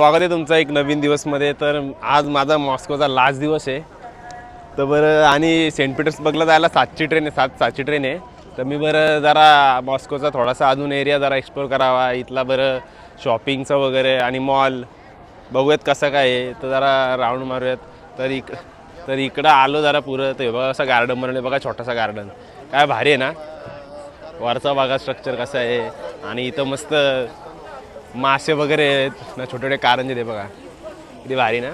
स्वागत आहे तुमचा एक नवीन दिवसमध्ये. तर आज माझा मॉस्कोचा लास्ट दिवस आहे. तर बरं आणि सेंट पीटर्सबर्गला जायला सातची ट्रेन आहे सात सातची ट्रेन आहे. तर मी बरं जरा मॉस्कोचा थोडासा अजून एरिया जरा एक्सप्लोर करावा. इथला बरं शॉपिंगचं वगैरे आणि मॉल बघूयात कसं काय आहे. तर जरा राऊंड मारूयात. तर इक तर इकडं आलो जरा पुरं. तर हे बघा असं गार्डन बनवलं बघा छोटासा गार्डन काय भारी आहे ना. वरचा भागा स्ट्रक्चर कसं आहे. आणि इथं मस्त मासे वगैरे आहेत. ना छोटे छोटे कारंजे ते बघा. किती भारी ना?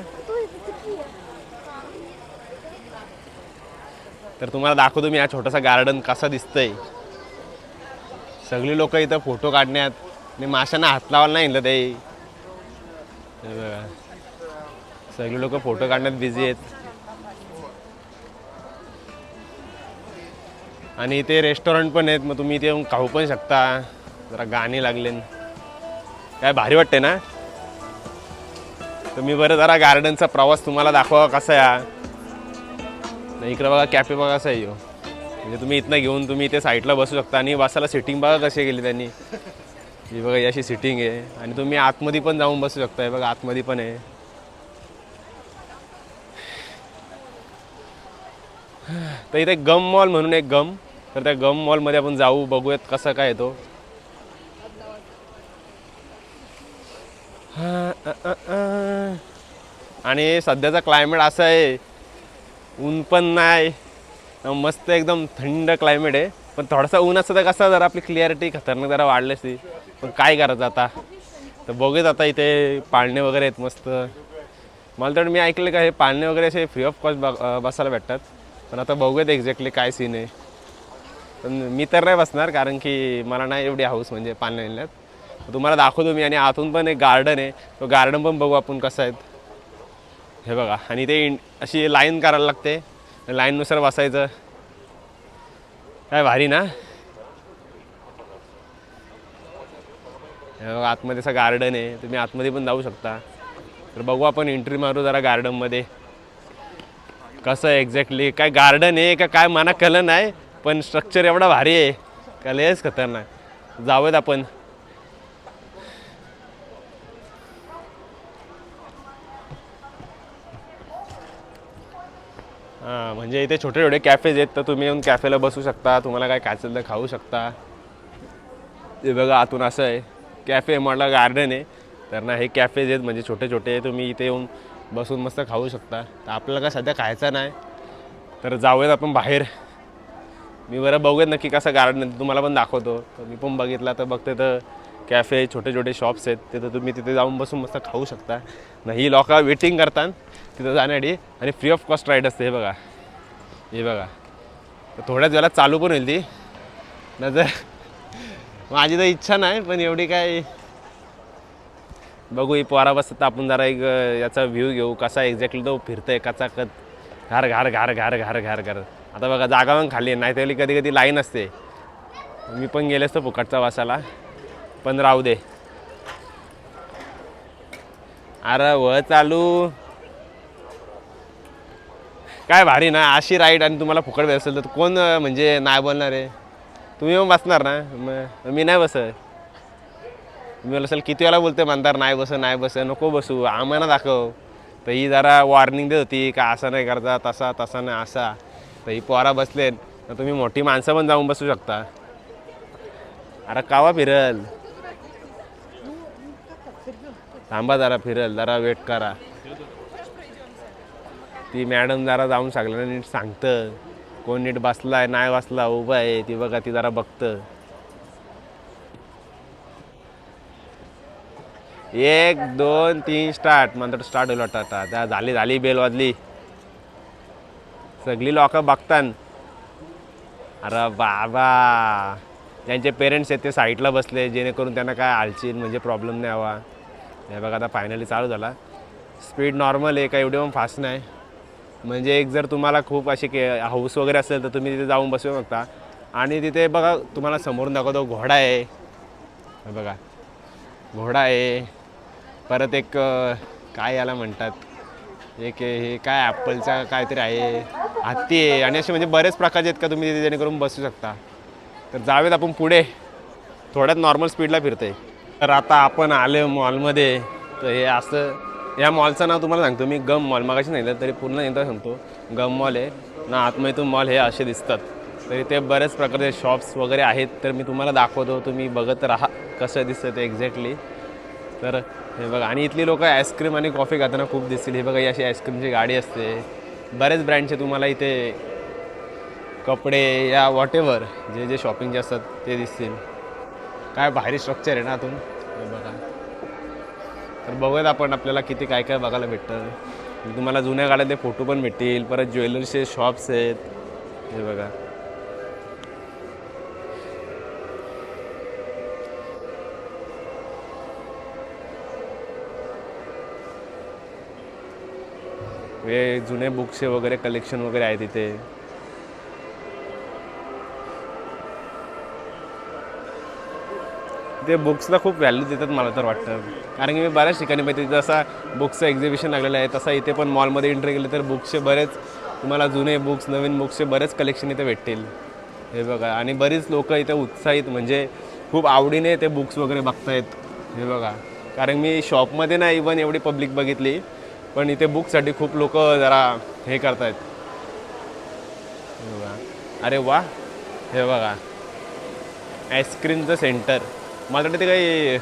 तर तुम्हाला दाखवतो मी हा छोटासा गार्डन कसा दिसतंय. सगळी लोक इथं फोटो काढण्यात. आणि माशांना हात लावायला नाही ते. बघा. सगळी लोक फोटो काढण्यात बिझी आहेत. आणि इथे रेस्टॉरंट पण आहेत मग तुम्ही इथे येऊन खाऊ पण शकता. जरा गाणी लागले काय भारी वाटते ना? तर मी बरं जरा गार्डनचा प्रवास तुम्हाला दाखवा कसा या नाही इकडं बघा कॅफे बघा कसा येऊ म्हणजे तुम्ही इथनं घेऊन तुम्ही इथे साईडला बसू शकता आणि बसायला सिटिंग बघा कशी केली त्यांनी. ही बघा ही अशी सिटिंग आहे. आणि तुम्ही आतमध्ये पण जाऊन बसू शकता बघा आतमध्ये पण आहे. तर इथे गम मॉल म्हणून एक गम. तर त्या गम मॉलमध्ये आपण जाऊ बघूयात कसं काय येतो तो हा, अ, अ, अ. आणि सध्याचा क्लायमेट असं आहे. ऊन पण नाही. मस्त एकदम थंड क्लायमेट आहे. पण थोडासा ऊन असतं तर कसं जरा आपली क्लिअरिटी खतरनाक जरा वाढली असती पण काय करायचं आता? तर बघूयात आता इथे पाळणे वगैरे आहेत मस्त. मला तर मी ऐकलं का हे पाळणे वगैरे असे फ्री ऑफ कॉस्ट बसायला भेटतात. पण आता बघूयात एक्झॅक्टली काय सीन आहे. पण मी तर नाही बसणार कारण की मला नाही एवढी हाऊस म्हणजे पाळणे नेल्यात तुम्हाला दाखवतो मी आणि आतून पण एक गार्डन आहे. तो गार्डन पण बघू आपण कसं आहेत हे बघा आणि ते अशी लाईन करायला लागते. लाईननुसार बसायचं. काय भारी ना? हे बघा आतमध्ये असं गार्डन आहे. तुम्ही आतमध्ये पण जाऊ शकता. तर बघू आपण एंट्री मारू जरा गार्डनमध्ये कसं आहे एक्झॅक्टली काय गार्डन आहे का काय मना कलं नाही पण स्ट्रक्चर एवढा भारी आहे. कलेच खतरनाक. जाऊयात आपण. हां म्हणजे इथे छोटे छोटे कॅफेज आहेत तर तुम्ही येऊन कॅफेला बसू शकता तुम्हाला काय खायचं तर खाऊ शकता. ते बघा आतून असं आहे कॅफे म्हटलं गार्डन आहे. तर ना हे कॅफेज आहेत म्हणजे छोटे छोटे तुम्ही इथे येऊन बसून मस्त खाऊ शकता. तर आपल्याला काय सध्या खायचं नाही तर जाऊयात आपण बाहेर. मी बरं बघूयात नक्की कसं गार्डन तुम्हाला पण दाखवतो. तर मी पण बघितला तर बघते तर कॅफे छोटे छोटे शॉप्स आहेत तिथं तुम्ही तिथे जाऊन बसून मस्त खाऊ शकता. नाही ही लोक वेटिंग करतात तिथं जाण्यासाठी. आणि फ्री ऑफ कॉस्ट राईड असते हे बघा. हे बघा. थोड्याच वेळात चालू पण होईल ती. न जर माझी तर इच्छा नाही पण एवढी काय बघू ही पोरा बसत आपण जरा एक याचा व्ह्यू घेऊ कसा एक्झॅक्टली तो फिरतोय आहे कच घार घार घार घार घार घार घार. आता बघा जागा पण खाली नाही तरी कधी कधी लाईन असते. मी पण गेले असतो फुकटचा वासाला. पण राहू दे. अरे व चालू. काय भारी ना अशी राईड आणि तुम्हाला फुकट भेट असेल तर कोण म्हणजे नाही बोलणार आहे. तुम्ही येऊन बसणार ना मग मी नाही बसत. मी बोला असेल किती वेळा बोलते म्हणणार नाही बस नाही बस नको बसू आम्हाला दाखव. तर ही जरा वॉर्निंग देत होती का असं नाही करता तसा तसा नाही असा. तर ही पोरा बसलेत. तर तुम्ही मोठी माणसं पण जाऊन बसू शकता. अरे कावा फिरल. थांबा जरा फिरल जरा वेट करा. ती मॅडम जरा जाऊन सगळ्यांना नीट सांगतं. कोण नीट बसला आहे नाही बसला उभा आहे ती बघा ती जरा बघतं. एक दोन तीन स्टार्ट म्हणतात स्टार्ट होईल वाटतं आता. त्या झाली झाली बेल वाजली. सगळी लोक बघतात अरे बाबा. त्यांचे पेरेंट्स आहेत ते साईडला बसले जेणेकरून त्यांना काय हालचील म्हणजे प्रॉब्लेम नाही हवा. हे बघा आता फायनली चालू झाला. स्पीड नॉर्मल आहे का एवढी पण फास्ट नाही. म्हणजे एक जर तुम्हाला खूप अशी के हाऊस वगैरे असेल तर तुम्ही तिथे जाऊन बसू शकता. आणि तिथे बघा तुम्हाला समोरून दाखवतो घोडा आहे. हे बघा घोडा आहे. परत एक काय याला म्हणतात? एक हे काय ॲपलचा काहीतरी आहे. हत्ती आहे. आणि असे म्हणजे बरेच प्रकारचे आहेत का तुम्ही तिथे जेणेकरून बसू शकता. तर जावेत आपण पुढे. थोड्यात नॉर्मल स्पीडला फिरते तर आता आपण आले मॉलमध्ये. तर हे असं या मॉलचं नाव तुम्हाला सांगतो मी गम मॉल. मागाशी नाही तरी पूर्ण एकदा सांगतो. गम मॉल आहे. ना आतमधून मॉल हे असे दिसतात. तर इथे बऱ्याच प्रकारचे शॉप्स वगैरे आहेत. तर मी तुम्हाला दाखवतो तुम्ही बघत राहा कसं दिसतं ते एक्झॅक्टली तर हे बघा आणि इथली लोक आईस्क्रीम आणि कॉफी खाताना खूप दिसतील. हे बघा ही अशी आईस्क्रीमची गाडी असते. बऱ्याच ब्रँडचे तुम्हाला इथे कपडे या वॉटेवर जे जे शॉपिंगचे असतात ते दिसतील. काय भारी स्ट्रक्चर आहे ना आतून हे बघा. तर बघूयात आपण आपल्याला किती काय काय बघायला भेटतं. तुम्हाला जुन्या गाड्यातले फोटो पण भेटतील परत ज्वेलरीचे शॉप्स आहेत. हे बघा. हे जुने बुक्सचे वगैरे कलेक्शन वगैरे आहे तिथे ते बुक्सला खूप व्हॅल्यू देतात मला तर वाटतं. कारण की मी बऱ्याच ठिकाणी माहिती जसा बुक्सचं एक्झिबिशन लागलेलं आहे तसा इथे पण मॉलमध्ये एंट्री केली तर बुक्सचे बरेच तुम्हाला जुने बुक्स नवीन बुक्सचे बरेच कलेक्शन इथे भेटतील. हे बघा आणि बरीच लोक इथे उत्साहित म्हणजे खूप आवडीने ते बुक्स वगैरे बघतायत. हे बघा कारण मी शॉपमध्ये ना इवन एवढी पब्लिक बघितली पण इथे बुकसाठी खूप लोक जरा हे करतायत. हे बघा. अरे वा हे बघा. आईस्क्रीमचं सेंटर मला वाटतं ते काही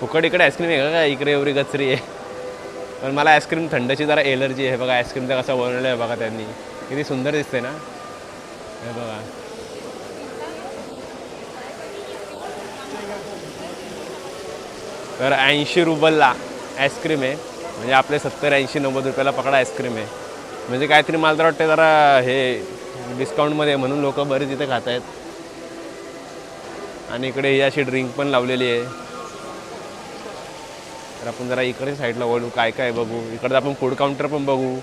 फुकट इकडे आईस्क्रीम आहे का इकडे एवढी गचरी आहे. पण मला आईस्क्रीम थंडची जरा एलर्जी आहे. बघा आईस्क्रीमचं कसं बनवलं आहे बघा त्यांनी. किती सुंदर दिसते ना? हे बघा. तर ऐंशी रुबलला आईस्क्रीम आहे. म्हणजे आपले सत्तर ऐंशी नव्वद रुपयाला पकडा आईस्क्रीम आहे. म्हणजे काहीतरी मला तर वाटतं जरा हे डिस्काउंटमध्ये म्हणून लोक बरेच इथे खात आहेत आणि इकडे ही अशी ड्रिंक पण लावलेली आहे. तर आपण जरा इकडे साईडला वळू काय काय बघू. इकडे आपण फूड काउंटर पण बघू.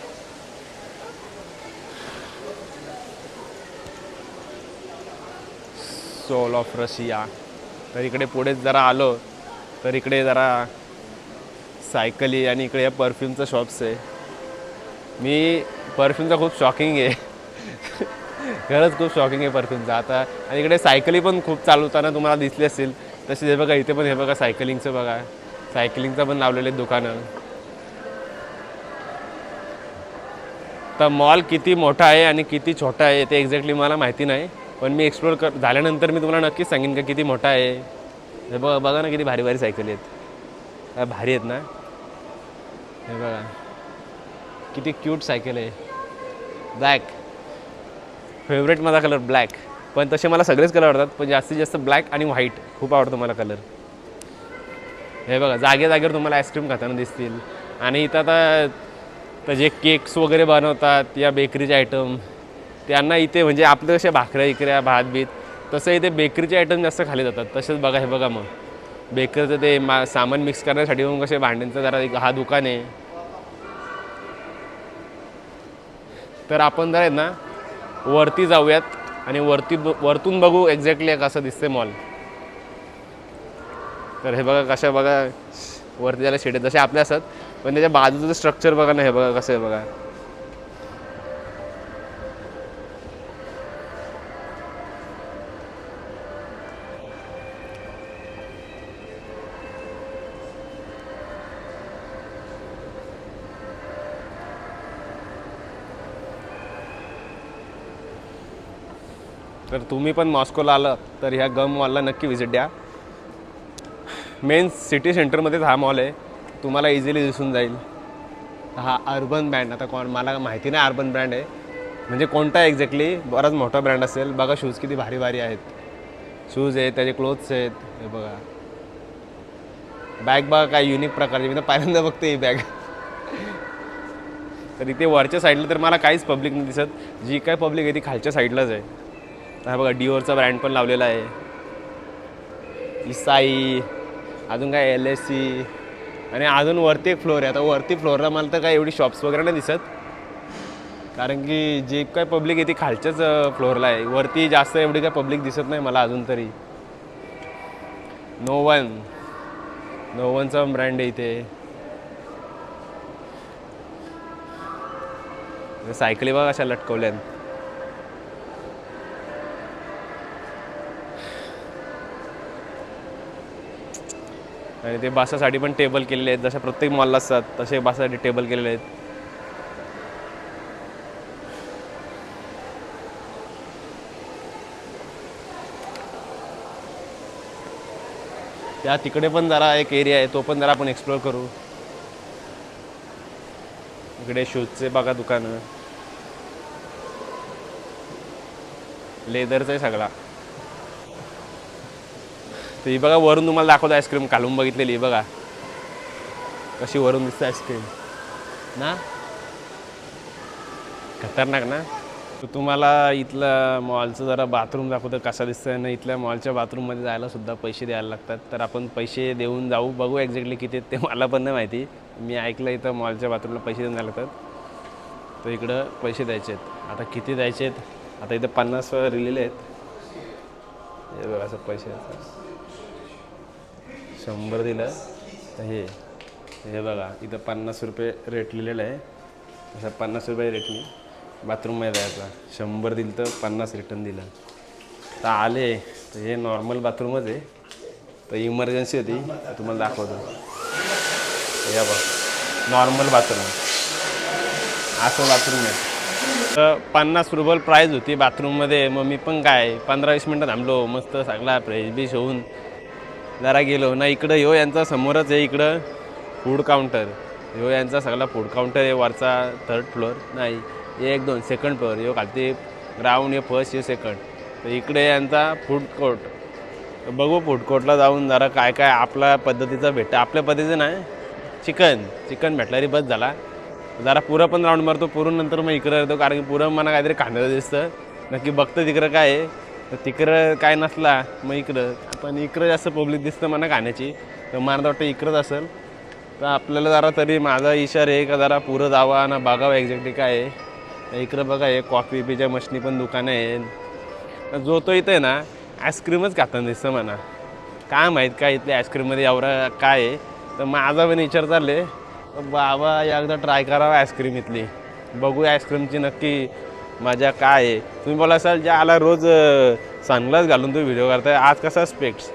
सोल ऑफ रशिया तर इकडे पुढे जरा आलो तर इकडे जरा सायकली आणि इकडे या परफ्यूमचं शॉप्स आहे. मी परफ्यूमचा खूप शॉकिंग आहे. खरंच खूप शॉकिंग आहे परफ्यूमचा आता आणि इकडे सायकली पण खूप चालवताना तुम्हाला दिसली असतील तसे हे बघा इथे पण हे बघा सायकलिंगचं बघा. सायकलिंगचं पण लावलेलं आहे दुकानं. तर मॉल किती मोठा आहे आणि किती छोटा आहे ते एक्झॅक्टली मला माहिती नाही. पण मी एक्सप्लोर कर झाल्यानंतर मी तुम्हाला नक्कीच सांगेन का किती मोठा आहे. हे बघा बघा ना किती भारी भारी सायकली आहेत भारी आहेत ना. हे बघा. किती क्यूट सायकल आहे. ब्लॅक फेवरेट माझा कलर ब्लॅक पण तसे मला सगळेच कलर आवडतात पण जास्तीत जास्त ब्लॅक आणि व्हाईट खूप आवडतो मला कलर हे बघा जागे जागेवर तुम्हाला आईस्क्रीम खाताना दिसतील. आणि इथं आता तर जे केक्स वगैरे बनवतात या बेकरीचे आयटम त्यांना इथे म्हणजे आपलं कशा भाकऱ्या इकऱ्या भात बीत तसं इथे बेकरीचे आयटम जास्त खाली जातात. तसेच बघा हे बघा मग. बेकरीचं ते मा सामान मिक्स करण्यासाठी मग कसे भांड्यांचं जरा एक हा दुकान आहे. तर आपण जर आहेत ना वरती जाऊयात आणि वरती वरतून बघू एक्झॅक्टली कसं दिसते मॉल तर हे बघा कशा बघा वरती त्याला शेड जसे आपले असतात पण त्याच्या बाजूचं स्ट्रक्चर बघा ना हे बघा कसं आहे बघा. तुम्ही पण मॉस्कोला आलं तर ह्या गम मॉलला नक्की व्हिजिट द्या. मेन सिटी सेंटरमध्येच हा मॉल आहे. तुम्हाला इझिली दिसून जाईल. हा अर्बन ब्रँड आता कोण मला माहिती नाही अर्बन ब्रँड आहे. म्हणजे कोणता एक्झॅक्टली बराच मोठा ब्रँड असेल. बघा शूज किती भारी भारी आहेत. शूज आहेत त्याचे क्लोथ्स आहेत. हे बघा. बॅग बघा काय युनिक प्रकारची. मी तर पहिल्यांदा बघते ही बॅग तर इथे वरच्या साईडला तर मला काहीच पब्लिक नाही दिसत. जी काय पब्लिक आहे ती खालच्या साईडलाच आहे. हा बघा डिओरचा ब्रँड पण लावलेला आहे. इसाई अजून काय एल एस सी आणि अजून वरती एक फ्लोर आहे. आता वरती फ्लोअरला मला तर काय एवढी शॉप्स वगैरे नाही दिसत. कारण की जे काय पब्लिक आहे ती खालच्याच फ्लोअरला आहे. वरती जास्त एवढी काय पब्लिक दिसत नाही मला अजून तरी. नो वन नो वनचा ब्रँड आहे इथे. सायकली बघा अशा लटकवल्यान आणि ते बासासाठी पण टेबल केलेले आहेत. जसे प्रत्येक मॉलला असतात तसे बासासाठी टेबल केलेले आहेत. त्या तिकडे पण जरा एक एरिया आहे तो पण जरा आपण एक्सप्लोअर करू. इकडे शूजचे बघा दुकानं. लेदरचा आहे सगळा. तर ही बघा वरून तुम्हाला दाखवतो आईस्क्रीम काढून बघितलेली बघा. कशी वरून दिसते आईस्क्रीम ना? खतरनाक ना? तर तुम्हाला इथलं मॉलचं जरा बाथरूम दाखवतं कसा दिसतंय ना इथल्या मॉलच्या बाथरूममध्ये जायला सुद्धा पैसे द्यायला लागतात. तर आपण पैसे देऊन जाऊ बघू एक्झॅक्टली किती आहेत ते. मला पण नाही माहिती. मी ऐकलं इथं मॉलच्या बाथरूमला पैसे देऊन जायला लागतात. तर इकडं पैसे द्यायचे आहेत. आता किती द्यायचे आहेत? आता इथं पन्नास रिलेले आहेत. हे बघा असं पैसे शंभर दिलं. तर हे हे बघा इथं पन्नास रुपये रेट लिहिलेलं आहे. असं पन्नास रुपये रेटनी बाथरूममध्ये जायचा शंभर दिलं तर पन्नास रिटर्न दिलं. तर आले. तर हे नॉर्मल बाथरूमच आहे. तर इमर्जन्सी होती. तुम्हाला दाखवतो. या बघ. नॉर्मल बाथरूम असं बाथरूम आहे. तर पन्नास रुपये प्राईज होती बाथरूममध्ये मग मी पण काय पंधरा वीस मिनटं थांबलो. मस्त सगळा फ्रेश बिश होऊन जरा गेलो. ना इकडं ह्यो यांचा समोरच आहे इकडं फूड काउंटर ह्यो यांचा सगळा फूड काउंटर आहे वरचा थर्ड फ्लोअर नाही एक दोन सेकंड फ्लोअर ह्यो खालती ग्राउंड हे फर्स्ट हे सेकंड तर इकडे यांचा फूड कोर्ट बघू फूड कोर्टला जाऊन जरा काय काय आपल्या पद्धतीचं भेटतं. आपल्या पद्धतीचं नाही. चिकन चिकन भेटला बस झाला. जरा पुरं पण राऊंड मारतो. पुरून नंतर मग इकडं येतो. कारण की पुरं मला काहीतरी खाण्याचं दिसतं. नक्की बघतं तिकडं काय आहे. तर तिकडं काय नसला मग इकडं. पण इकडं जास्त पब्लिक दिसतं मला खाण्याची. तर मला वाटतं इकडंच असेल. तर आपल्याला जरा तरी माझा इशारा आहे का जरा पुरं जावा ना बघावं एक्झॅक्टली काय आहे. इकडं बघा हे कॉफी पिच्या मशनी पण दुकानं आहेत जो तो इथं आहे ना आईस्क्रीमच खाताना दिसतं म्हणा. काय माहीत काय इथल्या आईस्क्रीममध्ये एवढं काय आहे. तर माझा पण विचार चालले बाबा एकदा ट्राय करावं आईस्क्रीम इथली. बघू आईस्क्रीमची नक्की मजा काय आहे? तुम्ही बोला असाल ज्या आला रोज सनग्लास घालून तुम्ही व्हिडिओ करताय आज कसा स्पेक्स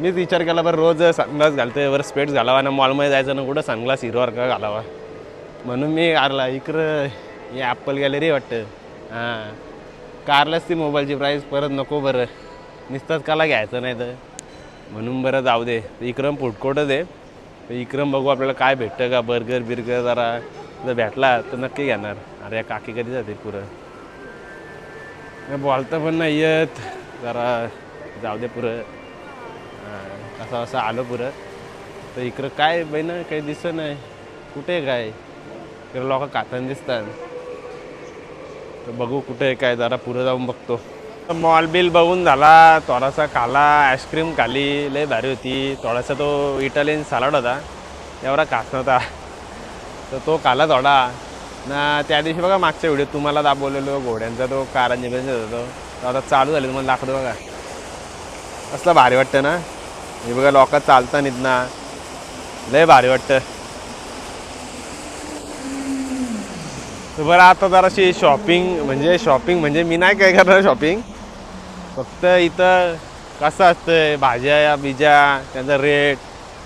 मीच विचार केला बरं रोज सनग्लास घालतोय बरं स्पेक्स घालावा ना मॉलमध्ये जायचं ना कुठं सनग्लास हिरोवर का घालावा? म्हणून मी आरला इकडं हे ॲपल गॅलरी वाटतं. हां. कारलाच ती मोबाईलची प्राईस परत नको बरं. नुसतंच काला घ्यायचं नाही तर. म्हणून बरं जाऊ दे. इक्रम फुटकोटच आहे. तर इक्रम बघू आपल्याला काय भेटतं का? बर्गर बिर्गर जरा जर भेटला तर नक्की घेणार. अरे या काकी कधी जाते पुरं? नाही बोलता पण नाही येत जरा जाऊ दे पुरं. असं असं आलं पुरं. तर इकडं काय बहिण काही दिसत नाही. कुठे काय? इकडं लोक कातान दिसतात. तर बघू कुठे आहे काय जरा पुरं जाऊन बघतो. मॉल बिल बघून झाला थोडासा खाला आईस्क्रीम खाली लय भारी होती. थोडासा तो इटालियन सॅलड होता. एवढा खास नव्हता. तर तो खाला थोडा. ना त्या दिवशी बघा मागच्या व्हिडिओ तुम्हाला दाबवलेलो घोड्यांचा तो कारंजी बिरंजी तो. आता चालू झाले तुम्हाला दाखवतो बघा. असलं भारी वाटतं ना. हे बघा लोक चालता नाहीत ना. लय भारी वाटतं. तर बरं आता जराशी शॉपिंग म्हणजे शॉपिंग म्हणजे मी नाही काय करणार शॉपिंग फक्त इथं कसं असतं भाज्या या बिज्या त्यांचा रेट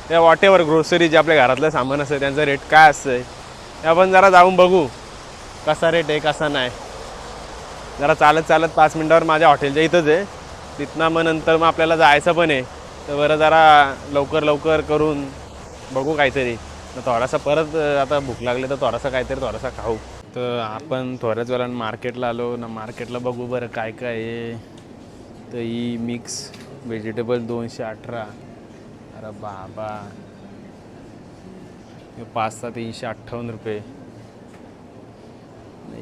त्या वॉट ग्रोसरी जे आपल्या घरातलं सामान असतं त्यांचा रेट काय असतं आपण जरा जाऊन बघू कसा रेट आहे कसा नाही. जरा चालत चालत पाच मिनटावर माझ्या हॉटेलच्या इथंच आहे. तिथनं मग नंतर मग आपल्याला जायचं पण आहे. तर बरं जरा लवकर लवकर करून बघू काहीतरी. तर थोडासा परत आता भूक लागली तर थोडासा काहीतरी थोडासा खाऊ. तर आपण थोड्याच वेळानं मार्केटला आलो. ना मार्केटला बघू बरं काय काय आहे. तर ही मिक्स व्हेजिटेबल दोनशे अठरा. अरे बाबा. पाच पास्ता तीनशे अठ्ठावन्न रुपये.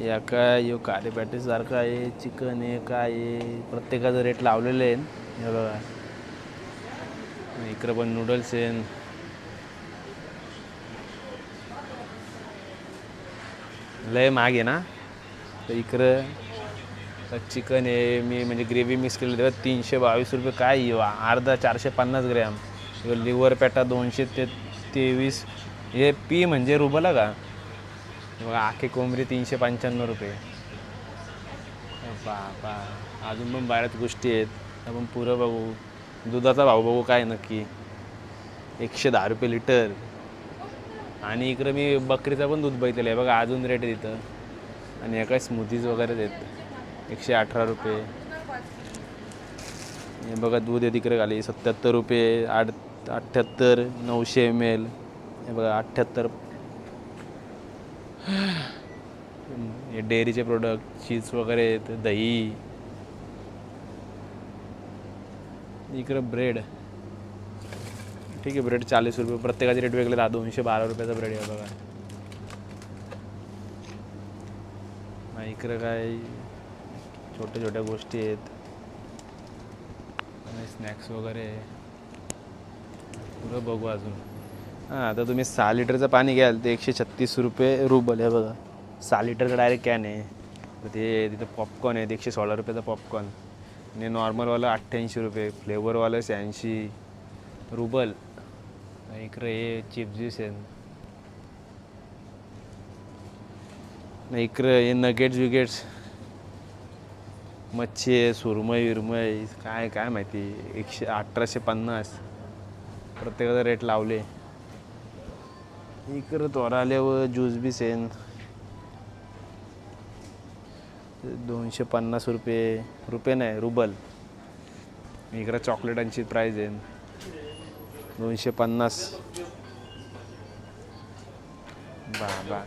या काय यो काळे पॅटीसारखं आहे चिकन आहे काय आहे प्रत्येकाचं रेट लावलेले आहे हे बघा. इकडं पण नूडल्स आहे लय महाग आहे ना? तर इकडं चिकन आहे मी म्हणजे ग्रेव्ही मिक्स केली तेव्हा तीनशे बावीस रुपये काय येऊ अर्धा चारशे पन्नास ग्रॅम. लिव्हर पॅटा दोनशे ते तेवीस. हे पी म्हणजे रुबला का? बघा आखे कोंबडी तीनशे पंच्याण्णव रुपये. बाबा अजून पण बऱ्याच गोष्टी आहेत. आपण पुरं बघू. दुधाचा भाव बघू काय नक्की. एकशे दहा रुपये लिटर. आणि इकडं मी बकरीचं पण दूध बघितलेलं आहे. बघा अजून रेट आहे तिथं. आणि एका स्मूथीज वगैरे देत एकशे अठरा रुपये. हे बघा दूध आहे तिकडे खाली. सत्याहत्तर रुपये आठ अठ्ठ्याहत्तर नऊशे एम एल हे बघा अठ्ठ्याहत्तर. हे डेअरीचे प्रोडक्ट चीज वगैरे आहेत दही. इकडं ब्रेड ठीक आहे ब्रेड चाळीस रुपये. प्रत्येकाचे रेट वेगळे दहा दोनशे बारा रुपयाचा ब्रेड आहे बघा. मग इकडं काय? छोट्या छोट्या गोष्टी आहेत. आणि स्नॅक्स वगैरे. पुढं बघू अजून. हां आता तुम्ही सहा लिटरचं पाणी घ्याल ते एकशे छत्तीस रुपये रुबल आहे बघा. सहा लिटरचं डायरेक्ट कॅन आहे. तर ते तिथं पॉपकॉर्न आहे एकशे सोळा रुपयाचं पॉपकॉर्न आणि नॉर्मलवालं अठ्ठ्याऐंशी रुपये फ्लेवरवालं शहाऐंशी. रुबल. इकडं हे चिप ज्यूस आहे. नाही इकडं हे नगेट्स विगेट्स मच्छी आहे सुरमई विरमई काय काय माहिती एकशे अठराशे पन्नास. प्रत्येकाचा रेट लावले. इकडं त्वरा आल्यावर ज्यूस बी सेन. दोनशे पन्नास रुपये. रुपये नाही रुबल. इकडं चॉकलेटांची प्राईज आहे. दोनशे पन्नास. बा बा.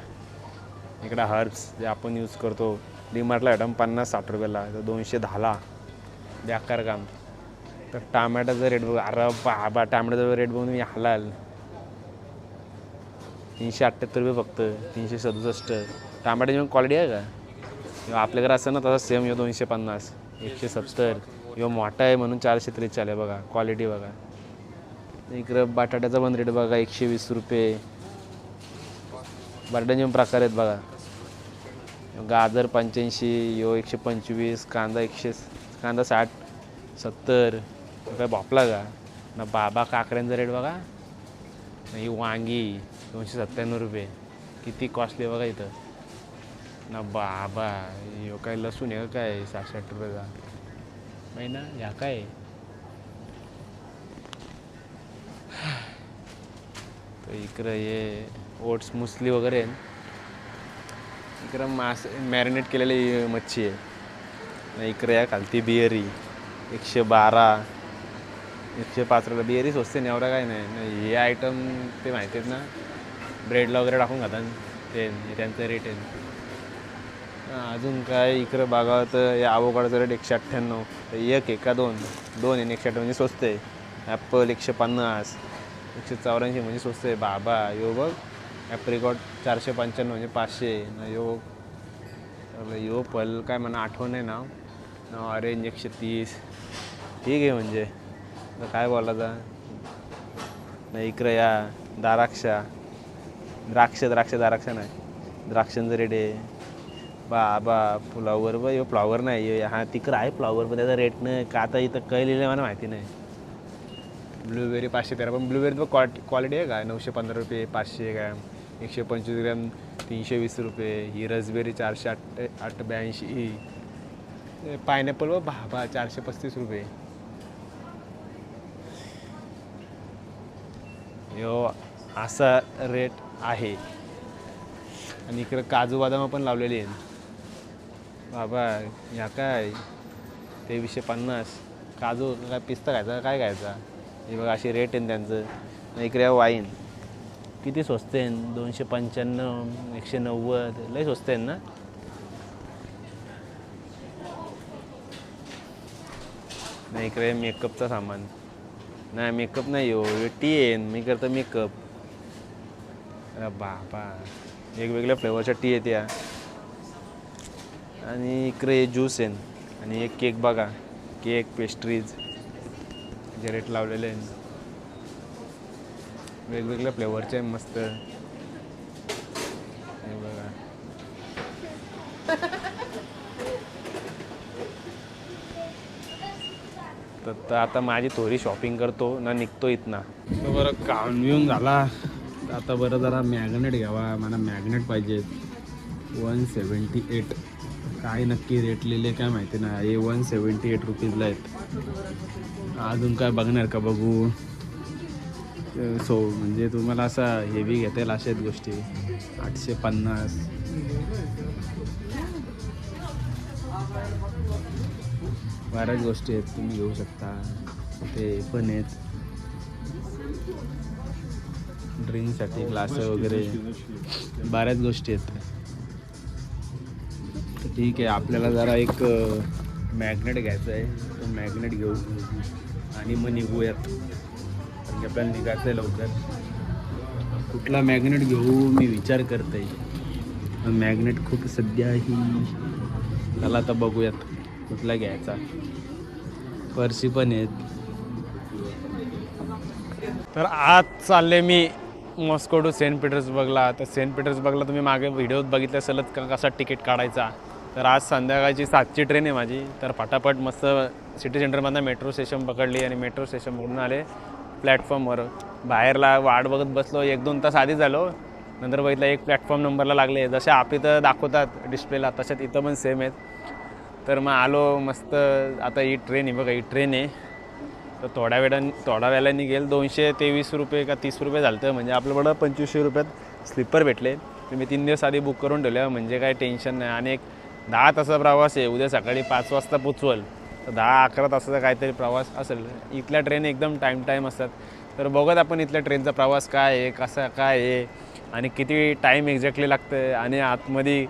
इकडं हर्ब्स जे आपण यूज करतो. डीमार्टला आयटम पन्नास साठ रुपयाला. तर दोनशे दहाला. बेकार काम. तर टामॅटोचा रेट बघ. अरे बाबा टामॅटोचा रेट बघून मी हलाल. तीनशे अठ्ठ्याहत्तर रुपये फक्त तीनशे सदुसष्ट. टमाट्याची पण क्वालिटी आहे का? किंवा आपल्याकडे असं ना तसा सेम यो दोनशे पन्नास एकशे सत्तर. किंवा मोठा आहे म्हणून चारशे त्रेचाळीस आहे बघा क्वालिटी बघा. इकडं बटाट्याचा पण रेट बघा एकशे वीस रुपये. बटाट्याचे पण प्रकार आहेत बघा. गाजर पंच्याऐंशी यो एकशे पंचवीस कांदा एकशे कांदा साठ सत्तर. काय भोपला का? ना बाबा काकड्यांचा रेट बघा. नाही वांगी. दोनशे सत्त्याण्णव रुपये. किती कॉस्टली बघा इथं. ना बाबा यो काय लसूण आहे काय? सहाशे आठ रुपयाचा. नाही ना या काय? तर इकडं हे ओट्स मुसली वगैरे आहे इकडं मास मॅरिनेट केलेली मच्छी आहे. ना इकडं या खालती बिअरी. एकशे बारा. एकशे पाच रुपये बिअरी स्वस्त नाही एवढा काय नाही. नाही हे आयटम ते माहिती आहेत ना ब्रेडला वगैरे टाकून खातात ते त्यांचं रेट आहे. अजून काय इकडं बघावं तर या आवोकाडचं रेट एकशे अठ्ठ्याण्णव. एक एका दोन. दोन आहे एकशे अठ्ठ्याण्णव म्हणजे स्वस्त आहे. ॲपल एकशे पन्नास एकशे चौऱ्याऐंशी म्हणजे स्वस्त आहे. बाबा यो बघ. ॲप्रिकॉट चारशे पंच्याण्णव म्हणजे पाचशे. ना यो यो पल काय म्हणा आठवण आहे ना? ऑरेंज एकशे तीस. ठीक आहे म्हणजे. काय बोलायचा? नाही इकडं या दाराक्षा. द्राक्ष द्राक्ष द्राक्ष नाही. द्राक्षांचं रेट आहे. बाबा फ्लॉवर ब यो फ्लॉवर नाही यो हा तिकडं आहे फ्लॉवर पण त्याचा रेट नाही. का आता इथं कळलेलं मला माहिती नाही. ब्लूबेरी पाचशे तेरा पण ब्लूबेरी पण क्वाट क्वालिटी आहे का? नऊशे पंधरा रुपये पाचशे ग्रॅम एकशे पंचवीस ग्रॅम तीनशे वीस रुपये. ही रसबेरी चारशे आठ आठ ब्याऐंशी ही पायनॅपल व बाबा चारशे पस्तीस रुपये. यो असा रेट आहे. आणि इकडं काजू बदाम पण लावलेली आहेत. बाबा या काय? तेवीसशे पन्नास. काजू काय पिस्ता खायचा काय खायचा? हे बघा अशी रेट आहे त्यांचं. इकडे वाईन किती स्वस्त आहे? दोनशे पंच्याण्णव एकशे नव्वद. लय स्वस्त आहे ना? नाही इकडे मेकअपचा सामान. नाही मेकअप नाही हो. टी आहे. मी करतो मेकअप बाबा वेगवेगळ्या फ्लेवरच्या टी आहेत आणि इकडे ज्यूस आहे. आणि एक केक बघा. केक पेस्ट्रीज जे रेट लावलेले आहे वेगवेगळ्या फ्लेवरचे मस्त. हे बघा. तर तर आता माझी थोडी शॉपिंग करतो. ना निघतो इथना. बरं काम येऊन झाला? आता बरं जरा मॅग्नेट घ्यावा मला मॅग्नेट पाहिजेत वन सेवन्टी एट काय नक्की रेट लिहिले काय माहिती नाही. हे वन सेवन्टी एट रुपीजला आहेत. अजून काय बघणार का बघू? सो म्हणजे तुम्हाला असा हेवी घेता येईल अशा आहेत गोष्टी. आठशे पन्नास. बऱ्याच गोष्टी आहेत तुम्ही घेऊ शकता. ते पण आहेत. ड्रिंकसाठी ग्लास वगैरे. बऱ्याच गोष्टी आहेत. ठीक आहे आपल्याला जरा एक मॅग्नेट घ्यायचं आहे. तो मॅग्नेट घेऊ. आणि मग निघूयात. कारण की आपल्याला निघायचं आहे लवकर. कुठला मॅग्नेट घेऊ मी विचार करते मॅग्नेट खूप सध्या ही. त्याला आता बघूयात कुठला घ्यायचा. पर्सी पण आहेत. तर आज चालले मी मॉस्को टू सेंट पीटर्सबर्गला तर सेंट पीटर्सबर्गला तुम्ही मागे व्हिडिओत बघितले असेलच का कसा तिकीट काढायचा. तर आज संध्याकाळची सातची ट्रेन आहे माझी. तर फटाफट मस्त सिटी सेंटरमधनं मेट्रो स्टेशन पकडली आणि मेट्रो स्टेशन पकडून आले प्लॅटफॉर्मवर बाहेरला वाट बघत बसलो एक दोन तास आधी झालो नंतर बघितलं एक प्लॅटफॉर्म नंबरला लागले. जसे आप इथं दाखवतात डिस्प्लेला तशात इथं पण सेम आहेत. तर मग आलो मस्त. आता ही ट्रेन आहे बघा ही ट्रेन आहे. तर थोड्या वेळाने थोड्या वेळेला निघेल दोनशे तेवीस रुपये का तीस रुपये झालं म्हणजे आपल्याकडं पंचवीसशे रुपयात स्लीपर भेटले. तर मी तीन दिवस आधी बुक करून ठेवले. म्हणजे काय टेन्शन नाही. आणि एक दहा तासा प्रवास आहे. उद्या सकाळी पाच वाजता पोचवल. तर दहा अकरा तासाचा काहीतरी प्रवास असेल. इथल्या ट्रेन एकदम टाईम टाईम असतात. तर बघत आपण इथल्या ट्रेनचा प्रवास काय आहे कसा काय आहे आणि किती टाईम एक्झॅक्टली लागतं आणि आतमध्ये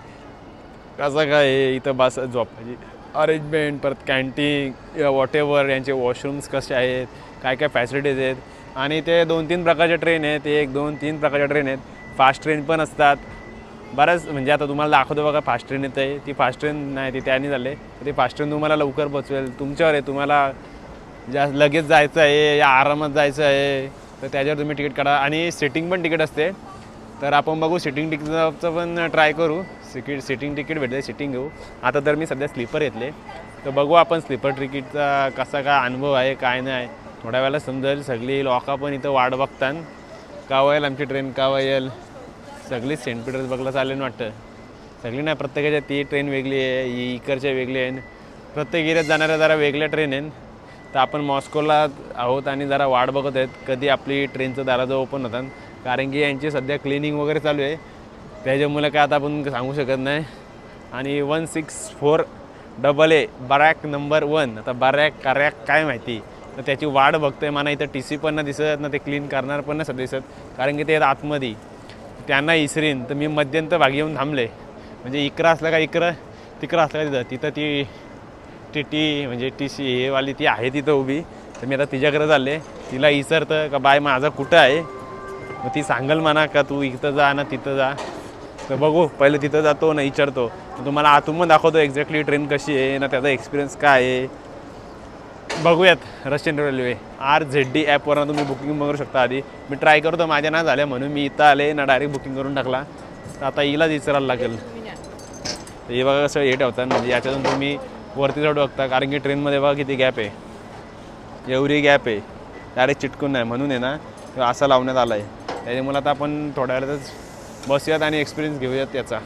कसं काय आहे इथं बस झोपायची. अरेंजमेंट परत कॅन्टीन वॉट यांचे वॉशरूम्स कसे आहेत काय काय फॅसिलिटीज आहेत. आणि ते दोन तीन प्रकारच्या ट्रेन आहेत एक दोन तीन प्रकारच्या ट्रेन आहेत. फास्ट ट्रेन पण असतात. बऱ्याच म्हणजे आता तुम्हाला दाखवतो बघा फास्ट ट्रेन येत आहे ती फास्ट ट्रेन नाही ती त्याने झाले. ती फास्ट ट्रेन तुम्हाला लवकर पोचवेल. तुमच्यावर आहे तुम्हाला जा लगेच जायचं आहे या आरामात जायचं आहे तर त्याच्यावर तुम्ही तिकीट काढा. आणि सिटिंग पण तिकीट असते. तर आपण बघू सिटिंग तिकीटचं पण ट्राय करू. सिकीट सिटिंग तिकीट भेटले सिटिंग घेऊ. आता तर मी सध्या स्लीपर घेतले. तर बघू आपण स्लीपर तिकीटचा कसा काय अनुभव आहे काय नाही. थोड्या वेळेला समजेल. सगळी लोका पण इथं वाट बघतात. का येईल आमची ट्रेन का येईल सगळी सेंट पीटर्सबर्गला चालेल वाटतं. सगळी नाही प्रत्येकाच्या ती ट्रेन वेगळी आहे ही इकडच्या वेगळी आहे प्रत्येक एरियात जाणाऱ्या जरा वेगळ्या ट्रेन आहेत. तर आपण मॉस्कोला आहोत आणि जरा वाट बघत आहेत. कधी आपली ट्रेनचं दाराजवळ ओपन होतात. कारण की यांची सध्या क्लिनिंग वगैरे चालू आहे. त्याच्यामुळे काय आता आपण सांगू शकत नाही. आणि one six four double A barrack number one आता बरॅक कार्याक काय माहिती? तर त्याची वाढ बघतोय मला इथं टी सी पण नाही दिसत ना ते क्लीन करणार पण नाही सध्या दिसत. कारण की ते आतमध्ये. त्यांना इसरीन. तर मी मध्यंत भागी येऊन थांबले. म्हणजे इकडं असलं का इकरं तिकडं असलं का तिथं. तिथं ती टी टी म्हणजे टी सी हे वाली ती आहे तिथं उभी. तर मी आता तिच्याकडे चालले. तिला इसरतं का बाय माझा कुठं आहे? मग ती सांगल म्हणा का तू इथं जा ना तिथं जा. तर बघू पहिले तिथं जातो ना विचारतो मग तुम्हाला आतून पण दाखवतो एक्झॅक्टली ट्रेन कशी आहे ना त्याचा एक्सपिरियन्स काय आहे. बघूयात Russian railway R Z D ॲपवरनं तुम्ही बुकिंग करू शकता आधी. मी ट्राय करतो माझ्या ना झाल्या म्हणून मी इथं आले ना डायरेक्ट बुकिंग करून टाकला. तर आता हिलाच विचारायला लागेल. तर हे बघा कसं हे ठेवतात म्हणजे याच्यातून तुम्ही वरती चढू बघता कारण की ट्रेनमध्ये बघा किती गॅप आहे. एवढी गॅप आहे. डायरेक्ट चिटकून नाही म्हणून आहे ना. असा लावण्यात आला आहे त्याच्यामुळे आता आपण थोड्या वेळातच बसूयात आणि एक्सपिरियन्स घेऊयात त्याचा.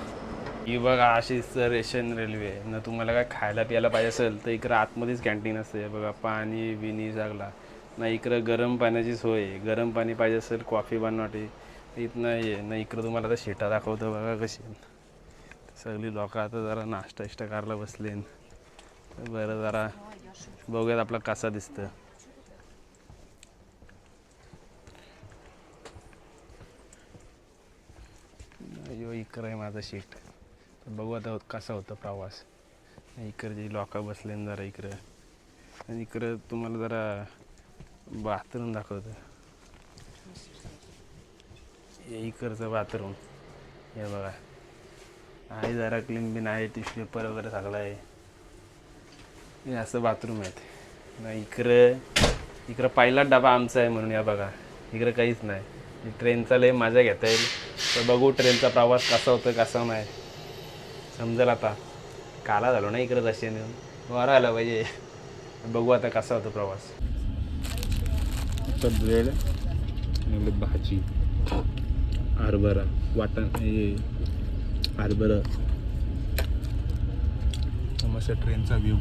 ही बघा अशी रेशन रेल्वे आहे. ना तुम्हाला काय खायला प्यायला पाहिजे असेल तर इकडं आतमध्येच कॅन्टीन असते. बघा पाणी बिनी जागला. ना इकडं गरम पाण्याची सोय आहे. गरम पाणी पाहिजे असेल कॉफी बनवाटी इथं हे ना इकडं तुम्हाला आता शेटा दाखवतो बघा कशी सगळी लोक आता जरा नाश्ता इष्टा करायला बसले बरं जरा बघूयात आपला कसा दिसतं यो इकडं आहे माझा शीट तर बघू आता कसा होता प्रवास. इकडची लोक बसले जरा इकडं आणि इकडं तुम्हाला जरा बाथरूम दाखवतं. इकडचं बाथरूम. हे बघा. आहे जरा क्लीन बिन आहे टिश्यू पेपर वगैरे सगळं आहे. हे असं बाथरूम आहेत. ना इकडं इकडं पहिला डबा आमचा आहे म्हणून या बघा. इकडं काहीच नाही. ट्रेनचा लय मजा घेता येईल. तर बघू ट्रेनचा प्रवास कसा होतो कसा नाही. समजेल आता. काला झालो ना इकडं रशियन येऊन बरं आलं पाहिजे. बघू आता कसा होतो प्रवास. ब्रेड आणि भाजी. हरभरा. वाटण हे हरभरा. मस्त ट्रेनचा व्ह्यू.